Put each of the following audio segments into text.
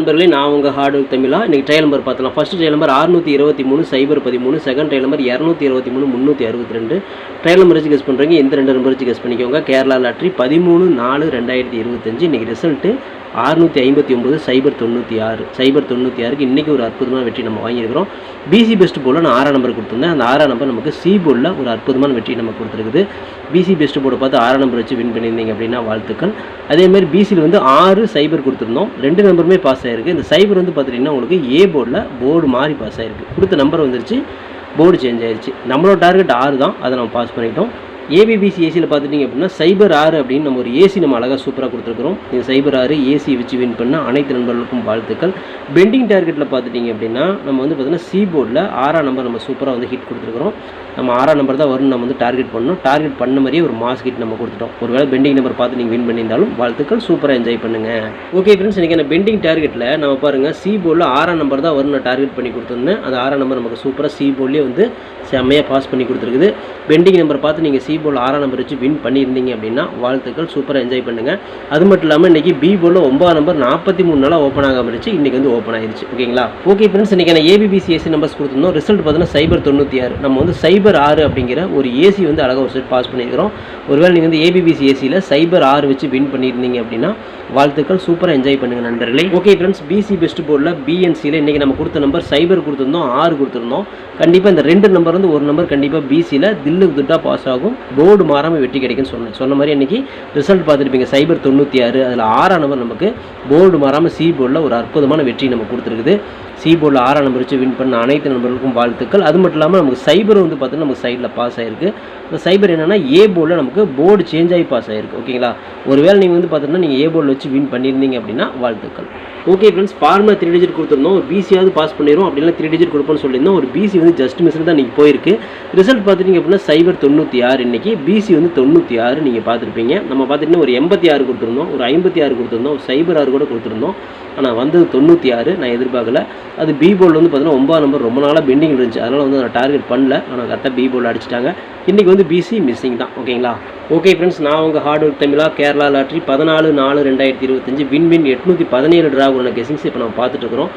நண்பர்களே நான் உங்கள் ஹார்ட் ஒர்க் தமிழா. இன்றைக்கி ட்ரையல் நம்பர் பார்த்தலாம் ஃபஸ்ட் ட்ரையல் நம்பர் அறுநூற்றி இருபத்தி மூணு சைபர் பதிமூணு செகண்ட் ட்ரையல் நம்பர் இரநூத்தி இருபத்தி மூணு முந்நூற்றி அறுபத்தி ரெண்டு. ட்ரையல் நம்பர் வச்சு கெஸ் பண்ணுறீங்க இந்த ரெண்டு நம்பர் வச்சு கெஸ் பண்ணிக்கோங்க. கேரளா லாட்ரி பதிமூணு நாலு ரெண்டாயிரத்தி இருபத்தஞ்சு. இன்றைக்கி ரிசல்ட்டு அறுநூற்றி ஐம்பத்தி ஒம்பது சைபர் தொண்ணூற்றி ஆறு. சைபர் தொண்ணூற்றி ஆறுக்கு இன்றைக்கி ஒரு அற்புதமான வெற்றி நம்ம வாங்கியிருக்கிறோம். பிசி பெஸ்ட் போர்டில் நான் ஆறாம் நம்பர் கொடுத்துருந்தேன். அந்த ஆறாம் நம்பர் நமக்கு சி போர்டில் ஒரு அற்புதமான வெற்றி நம்ம கொடுத்துருக்குது. பிசி பெஸ்ட் போர்டை பார்த்து ஆறாம் நம்பர் வச்சு வின் பண்ணியிருந்தீங்க அப்படின்னா வாழ்த்துக்கள். அதேமாதிரி பிசியில் வந்து ஆறு சைபர் கொடுத்துருந்தோம். ரெண்டு நம்பருமே பாஸ் ஆயிருக்கு. இந்த சைபர் வந்து பார்த்துட்டிங்கன்னா உங்களுக்கு ஏ போர்டில் போர்டு மாறி பாஸ் ஆயிருக்கு. கொடுத்த நம்பர் வந்துருச்சு போர்டு சேஞ்ச் ஆயிருச்சு. நம்மளோட டார்கெட் ஆறு தான். அதை நம்ம பாஸ் பண்ணிட்டோம். ஏபிபிசி ஏசியில் பார்த்துட்டிங்க அப்படின்னா சைபர் ஆறு அப்படின்னு நம்ம ஒரு ஏசி நம்ம அழகாக சூப்பராக கொடுத்துருக்குறோம். இந்த சைபர் ஆறு ஏசி வச்சு வின் பண்ண அனைத்து நண்பர்களுக்கும் வாழ்த்துக்கள். பெண்டிங் டார்கெட்டில் பார்த்துட்டிங்க அப்படின்னா நம்ம வந்து பார்த்திங்கன்னா சி போர்டில் ஆறாம் நம்பர் நம்ம சூப்பராக வந்து ஹிட் கொடுத்துருக்குறோம். நம்ம ஆறாம் நம்பர் தான் வரும் நம்ம வந்து டார்கெட் பண்ணணும். டார்கெட் பண்ண மாதிரியே ஒரு மாஸ் ஹிட் நம்ம கொடுத்துட்டோம். ஒருவேளை பெண்டிங் நம்பர் பார்த்து நீங்கள் வின் பண்ணியிருந்தாலும் வாழ்த்துக்கள். சூப்பராக என்ஜாய் பண்ணுங்கள் ஓகே ஃப்ரெண்ட்ஸ் இன்றைக்கி பெண்டிங் டார்கெட்டில் நம்ம பாருங்கள் சி போர்டில் ஆறாம் நம்பர் தான் வரும் நான் டார்கெட் பண்ணி கொடுத்துருந்தேன். அந்த ஆறாம் நம்பர் நமக்கு சூப்பராக சி போர்ட்லேயே வந்து செம்மையாக பாஸ் பண்ணி கொடுத்துருக்குது. பெண்டிங் நம்பர் பார்த்து நீங்கள் சி போல் ஆறாம் நம்பர் வச்சு வின் பண்ணியிருந்தீங்க அப்படின்னா வாழ்த்துக்கள் சூப்பராக என்ஜாய் பண்ணுங்கள் அது மட்டும் இல்லாமல் இன்றைக்கி பி போலில் ஒன்பதாம் நம்பர் நாற்பத்தி மூணு நாளாக ஓப்பன் ஆகாமல் இருந்துச்சு. இன்றைக்கி வந்து ஓப்பன் ஆயிருச்சு. ஓகேங்களா ஓகே ஃப்ரெண்ட்ஸ் இன்றைக்கி நான் ஏபிபிசி ஏசி நம்பர்ஸ் கொடுத்துருந்தோம். ரிசல்ட் பார்த்தீங்கன்னா சைபர் தொண்ணூற்றி ஆறு. நம்ம வந்து சைபர் ஆறு அப்படிங்கிற ஒரு ஏசி வந்து அழகாக ஒரு செட் பாஸ் பண்ணியிருக்கிறோம். ஒருவேளை நீங்கள் வந்து ஏபிபிசி ஏசியில் சைபர் ஆறு வச்சு வின் பண்ணியிருந்தீங்க அப்படின்னா வாழ்த்துக்கள் சூப்பராக என்ஜாய் பண்ணுங்கள் நண்பர்களே. ஓகே ஃப்ரெண்ட்ஸ் பிசி பெஸ்ட் போர்டில் பிஎன்சியில் இன்றைக்கி நம்ம கொடுத்த நம்பர் சைபர் கொடுத்துருந்தோம் ஆறு கொடுத்துருந்தோம். கண்டிப்பாக இந்த ரெண்டு நம்பர் வந்து ஒரு நம்பர் கண்டிப்பாக பிசியில் தில்லுக்கு துட்டா பாஸ் ஆகும். போர்டு மாறாமல் வெற்றி கிடைக்கும்னு சொன்னேன் சொன்ன மாதிரி இன்றைக்கி ரிசல்ட் பார்த்துருப்பீங்க. சைபர் தொண்ணூற்றி ஆறு அதில் ஆறாம் நம்பர் நமக்கு போர்டு மாறாமல் சி போர்டில் ஒரு அற்புதமான வெற்றி நம்ம கொடுத்துருக்குது. சி போர்டில் ஆறாம் நம்பர் வச்சு வின் பண்ண அனைத்து நண்பர்களுக்கும் வாழ்த்துக்கள். அது மட்டும் இல்லாமல் நமக்கு சைபர் வந்து பார்த்தீங்கன்னா நமக்கு சைடில் பாஸ் ஆயிருக்கு. இந்த சைபர் என்னென்னா ஏ போர்டில் நமக்கு போர்டு சேஞ்ச் ஆகி பாஸ் ஆகிருக்கு ஓகேங்களா ஒருவேளை நீங்கள் வந்து பார்த்தீங்கன்னா நீங்கள் ஏ போர்டில் வச்சு வின் பண்ணியிருந்தீங்க அப்படின்னா வாழ்த்துக்கள். ஓகே ஃப்ரெண்ட்ஸ் ஃபார்மா த்ரீ டிஜிட் கொடுத்துருந்தோம். ஒரு பிசியாவது பாஸ் பண்ணிடும் அப்படின்னா த்ரீ டிஜிட் கொடுப்போம்னு சொல்லியிருந்தோம். ஒரு பிசி வந்து ஜஸ்ட் மிஸ்ஸில் தான் நீங்கள் போயிருக்கு. ரிசல்ட் பார்த்துட்டிங்க அப்படின்னா சைபர் தொண்ணூற்றி ஆறு இன்றைக்கி பிசி வந்து தொண்ணூற்றி ஆறு நீங்கள் பார்த்துருப்பீங்க நம்ம பார்த்துட்டிங்கன்னா ஒரு எண்பத்தி ஆறு கொடுத்துருந்தோம். ஒரு ஐம்பத்தி ஆறு கொடுத்துருந்தோம். ஒரு சைபர் ஆறு கூட கொடுத்துருந்தோம். ஆனால் வந்தது தொண்ணூற்றி ஆறு. நான் எதிர்பார்க்கல. அது பி போர்டில் வந்து பார்த்தீங்கன்னா ஒன்பது நம்பர் ரொம்ப நாளாக பெண்டிங் இருந்துச்சு. அதனால் வந்து நான் டார்கெட் பண்ணல. ஆனால் கரெக்டாக பி போர்டில் அடிச்சிட்டாங்க. இன்றைக்கி வந்து பிசி மிஸ்ஸிங் தான் ஓகேங்களா? ஓகே ஃப்ரெண்ட்ஸ் நான் உங்கள் ஹார்ட் ஒர்க் தமிழா கேரளா லாட்ரி பதினாலு நாலு ரெண்டாயிரத்தி இருபத்தஞ்சு வின்வின் எட்நூற்றி பதினேழு ட்ரா உள்ள கெசிங்ஸ் இப்போ நம்ம பார்த்துட்டு இருக்கிறோம்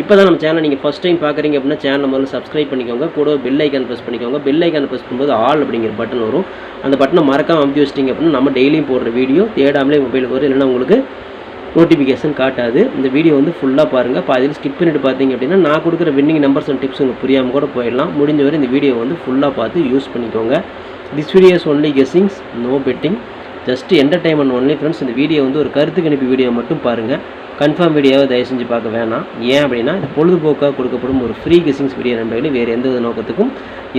இப்போ தான் நம்ம சேனல் நீங்கள் ஃபஸ்ட் டைம் பார்க்குறீங்க அப்படின்னா சேனல் முதல்ல சப்ஸ்கிரைப் பண்ணிக்கோங்க. கூட பெல் ஐக்கான் ப்ரெஸ் பண்ணிக்கோங்க. பெல் ஐக்கான் ப்ரெஸ் பண்ணும்போது ஆல் அப்படிங்கிற பட்டன் வரும். அந்த பட்டனை மறக்காமல் அமுத்தி வச்சிட்டிங்க அப்படின்னா நம்ம டெய்லியும் போடுற வீடியோ தேடாமலே மொபைலுக்கு வரும். இல்லைன்னா உங்களுக்கு நோட்டிஃபிகேஷன் காட்டாது. இந்த வீடியோ வந்து ஃபுல்லாக பாருங்கள் பாதியில் ஸ்கிப் பண்ணிட்டு பார்த்தீங்க அப்படின்னா நான் கொடுக்குற வின்னிங் நம்பர்ஸ் அண்ட் டிப்ஸ் உங்களுக்கு புரியாமல் கூட போயிடலாம். முடிஞ்ச வரை இந்த வீடியோ வந்து ஃபுல்லாக பார்த்து யூஸ் பண்ணிக்கோங்க. This video is only guessings, no betting. Just entertainment only friends இந்த வீடியோ வந்து ஒரு கருத்து கணிப்பு வீடியோ மட்டும் பாருங்கள் கன்ஃபார்ம் வீடியோவை தயவு செஞ்சு பார்க்க வேணாம். ஏன் அப்படின்னா இது பொழுதுபோக்காக கொடுக்கப்படும் ஒரு ஃப்ரீ கெஸ்ஸிங்ஸ் வீடியோ நண்பர்களே. வேறு எந்த நோக்கத்துக்கும்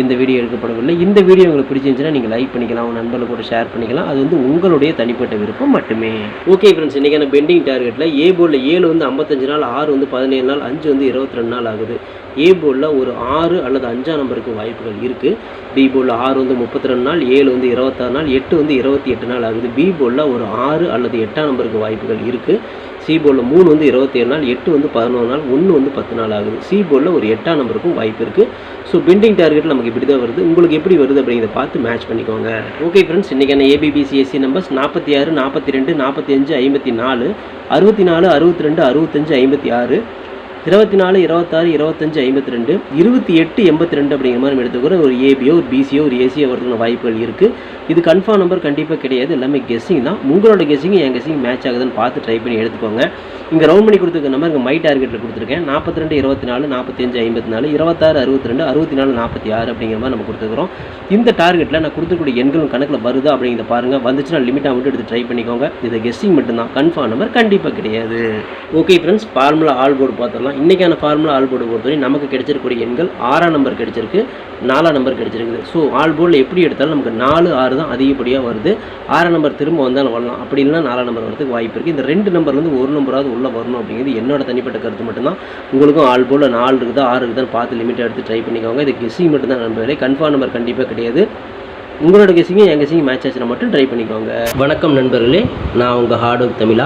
இந்த வீடியோ எடுக்கப்படவில்லை. இந்த வீடியோ உங்களுக்கு பிடிச்சிருந்துச்சுன்னா நீங்கள் லைக் பண்ணிக்கலாம். உங்கள் நண்பர்கள் கூட ஷேர் பண்ணிக்கலாம். அது வந்து உங்களுடைய தனிப்பட்ட விருப்பம் மட்டுமே. ஓகே ஃப்ரெண்ட்ஸ் இன்றைக்கான பெண்டிங் டார்கெட்டில் ஏ போர்டில் ஏழு வந்து ஐம்பத்தஞ்சு நாள் ஆறு வந்து பதினேழு நாள் அஞ்சு வந்து இருபத்தி ரெண்டு நாள் ஆகுது. ஏ போர்டில் ஒரு ஆறு அல்லது அஞ்சாம் நம்பருக்கு வாய்ப்புகள் இருக்குது பி போர்டில் ஆறு வந்து முப்பத்தி ரெண்டு நாள் ஏழு வந்து இருபத்தாறு நாள் எட்டு வந்து இருபத்தி எட்டு நாள் ஆகுது. பி போர்டில் ஒரு ஆறு அல்லது எட்டாம் நம்பருக்கு வாய்ப்புகள் இருக்குது சி போர்டில் மூணு வந்து இருபத்தேழு நாள் எட்டு வந்து பதினொன்று நாள் ஒன்று வந்து பத்து நாள் ஆகுது. சி போர்டில் ஒரு எட்டாம் நம்பருக்கும் வாய்ப்பு இருக்குது ஸோ பெண்டிங் டார்கெட் நமக்கு இப்படி தான் வருது. உங்களுக்கு எப்படி வருது அப்படிங்கிறத பார்த்து மேட்ச் பண்ணிக்கோங்க. ஓகே ஃப்ரெண்ட்ஸ் இன்றைக்கான ஏபிபிசிஎஸ்சி நம்பர்ஸ் நாற்பத்தி ஆறு நாற்பத்தி ரெண்டு நாற்பத்தி அஞ்சு ஐம்பத்தி நாலு அறுபத்தி நாலு அறுபத்தி ரெண்டு அறுபத்தஞ்சு ஐம்பத்தி ஆறு. இருபத்தி நாலு இருபத்தாறு இருபத்தஞ்சு ஐம்பத்தி ரெண்டு இருபத்தி எட்டு எண்பத்தி ரெண்டு அப்படிங்கிற மாதிரி நம்ம எடுத்துக்கிறோம் ஒரு ஏபியோ ஒரு பிசியோ ஒரு ஏசியோ வரதுக்கான வாய்ப்புகள் இருக்குது இது கன்ஃபார்ம் நம்பர் கண்டிப்பாக கிடையாது. எல்லாமே கெஸ்ஸிங் தான். உங்களோட கெஸ்ஸிங் என் கெஸ்ஸிங் மேட்ச் ஆகுதுன்னு பார்த்து ட்ரை பண்ணி எடுத்துக்கோங்க. இங்கே ரவுண்ட் பண்ணி கொடுத்துருக்க நம்பர் இங்கே மை டார்கெட்டில் கொடுத்துருக்கேன். நாற்பத்தி ரெண்டு இருபத்தி நாலு நாற்பத்தஞ்சு ஐம்பத்தி நாலு இருபத்தாறு அறுபத்தி ரெண்டு அறுபத்தி நாலு நாற்பத்தி ஆறு அப்படிங்கிற மாதிரி நம்ம கொடுத்துருக்குறோம். இந்த டார்கெட்டில் நான் கொடுத்துக்கூடிய எண்களும் கணக்கில் வருதா அப்படிங்கிறத பாருங்கள் வந்துச்சுன்னா லிமிட்டாக மட்டும் எடுத்து ட்ரை பண்ணிக்கோங்க. இது கெஸ்ஸிங் மட்டும்தான். கன்ஃபார்ம் நம்பர் கண்டிப்பாக கிடையாது. Okay friends formula all board பார்த்துடலாம் இன்றைக்கான ஃபார்முலா ஆல் போர்டு பொறுத்தவரை நமக்கு கிடைச்சிருக்கக்கூடிய எண்கள் ஆறாம் நம்பர் கிடைச்சிருக்கு நாலாம் நம்பர் கிடைச்சிருக்குது. ஸோ ஆல் போர்டில் எப்படி எடுத்தாலும் நமக்கு நாலு ஆறு தான் அதிகப்படியாக வருது. ஆறாம் நம்பர் திரும்ப வந்தாலும் வரலாம். அப்படி இல்லைனா நாலாம் நம்பர் வரதுக்கு வாய்ப்பு இருக்குது இந்த ரெண்டு நம்பர்லேருந்து ஒரு நம்பராவது உள்ளே வரணும் அப்படிங்கிறது என்னோட தனிப்பட்ட கருத்து மட்டும்தான். உங்களுக்கும் ஆல் போர்டில் நாலு இருக்குதா ஆறு இருக்குதான்னு பார்த்து லிமிட் எடுத்து ட்ரை பண்ணிக்கோங்க. இது கெஸ்ஸிங் மட்டும்தான் நம்பர்களே கன்ஃபார்ம் நம்பர் கண்டிப்பாக கிடையாது. உங்களோட கெஸிங்கும் என் கெஸிங்கும் மேட்ச் ஆச்சுன்னா மட்டும் ட்ரை பண்ணிக்கோங்க. வணக்கம் நண்பர்களே. நான் உங்கள் ஹார்ட் ஒர்க் தமிழா.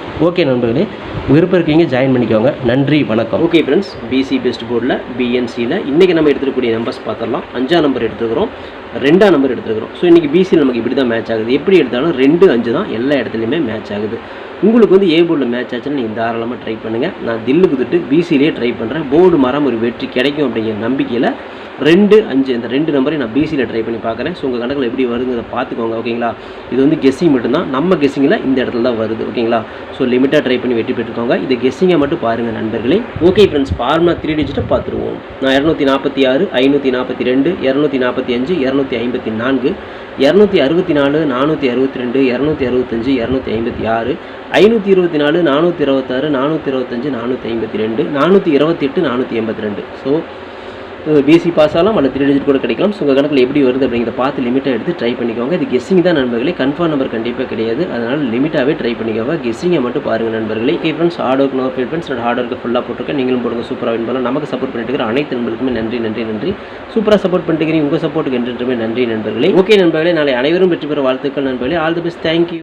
ஓகே நண்பர்களே விருப்பம் இருக்கீங்க ஜாயின் பண்ணிக்கோங்க. நன்றி வணக்கம். ஓகே ஃப்ரெண்ட்ஸ் பிசி பெஸ்ட் போர்டில் பிஎன்சியில் இன்றைக்கி நம்ம எடுத்துக்கூடிய நம்பர்ஸ் பார்த்துடலாம். அஞ்சாம் நம்பர் எடுத்துக்கிறோம் ரெண்டாம் நம்பர் எடுத்துக்கிறோம் ஸோ இன்றைக்கி பிசியில் நமக்கு இப்படி தான் மேட்ச் ஆகுது. எப்படி எடுத்தாலும் ரெண்டு அஞ்சு தான் எல்லா இடத்துலையுமே மேட்ச் ஆகுது. உங்களுக்கு வந்து ஏ போர்டில் மேட்ச் ஆச்சுன்னா நீங்கள் தாராளமாக ட்ரை பண்ணுங்கள் நான் தில்லு குத்துட்டு பிசிலேயே ட்ரை பண்ணுறேன் போர்டு மரம் ஒரு வெற்றி கிடைக்கும் அப்படிங்கிற நம்பிக்கையில் ரெண்டு அஞ்சு இந்த ரெண்டு நம்பரையும் நான் பிசியில் ட்ரை பண்ணி பார்க்குறேன். ஸோ உங்கள் கணக்கில் எப்படி வருங்கிறத பார்த்துக்கோங்க ஓகேங்களா இது வந்து கெஸ்ஸிங் மட்டும்தான். நம்ம கெஸ்ஸிங்கில் இந்த இடத்துல தான் வருது ஓகேங்களா ஸோ லிமிட்டாக ட்ரை பண்ணி வெற்றி பெற்றுக்கோங்க. இது கெஸ்ஸிங்கை மட்டும் பாருங்கள் நண்பர்களே. ஓகே ஃப்ரெண்ட்ஸ் ஃபார்முலா த்ரீ டிஜிட்டை பார்த்துருவோம். நான் இரநூத்தி நாற்பத்தி ஆறு ஐநூற்றி நாற்பத்தி ரெண்டு இரநூத்தி நாற்பத்தி அஞ்சு இரநூத்தி ஐம்பத்தி நான்கு இரநூத்தி அறுபத்தி நாலு நானூற்றி அறுபத்தி ரெண்டு இரநூத்தி அறுபத்தஞ்சு இரநூத்தி ஐம்பத்தி ஆறு ஐநூற்றி இருபத்தி நாலு நானூற்றி இருபத்தாறு நானூற்றி இருபத்தஞ்சு நானூற்றி ஐம்பத்தி ரெண்டு நானூற்றி இருபத்தெட்டு நானூற்றி எண்பத்தி ரெண்டு. ஸோ பிசி பாஸ் ஆகலாம் அல்லது த்ரீ டிஜிட் கூட கிடைக்கலாம். ஸோ உங்கள் கணக்கில் எப்படி வருது அப்படிங்கிறத பார்த்து லிமிட்டாக எடுத்து ட்ரை பண்ணிக்கோங்க. இது கெஸ்ஸிங் தான் நண்பர்களே. கன்ஃபார்ம் நம்பர் கண்டிப்பாக கிடையாது. அதனால் லிமிட்டாகவே ட்ரை பண்ணிக்கோங்க. கெஸ்ஸிங்கை மட்டும் பாருங்கள் நண்பர்களே. Okay friends hard work no feel friends hard work ஃபுல்லாக போட்டிருக்கேன். நீங்களும் போடுங்க. சூப்பராக வின் பண்ணலாம். நமக்கு சப்போர்ட் பண்ணிட்டு இருக்கிற அனைத்து நண்பர்களுக்குமே நன்றி நன்றி நன்றி. சூப்பராக சப்போர்ட் பண்ணிட்டு உங்கள் சப்போர்ட்டுக்கு என்றென்றுமே நன்றி நண்பர்களே. ஓகே நண்பர்களே. நாளை அனைவரும் வெற்றி பெற வாழ்த்துக்கள் நண்பர்களே. All the best thank you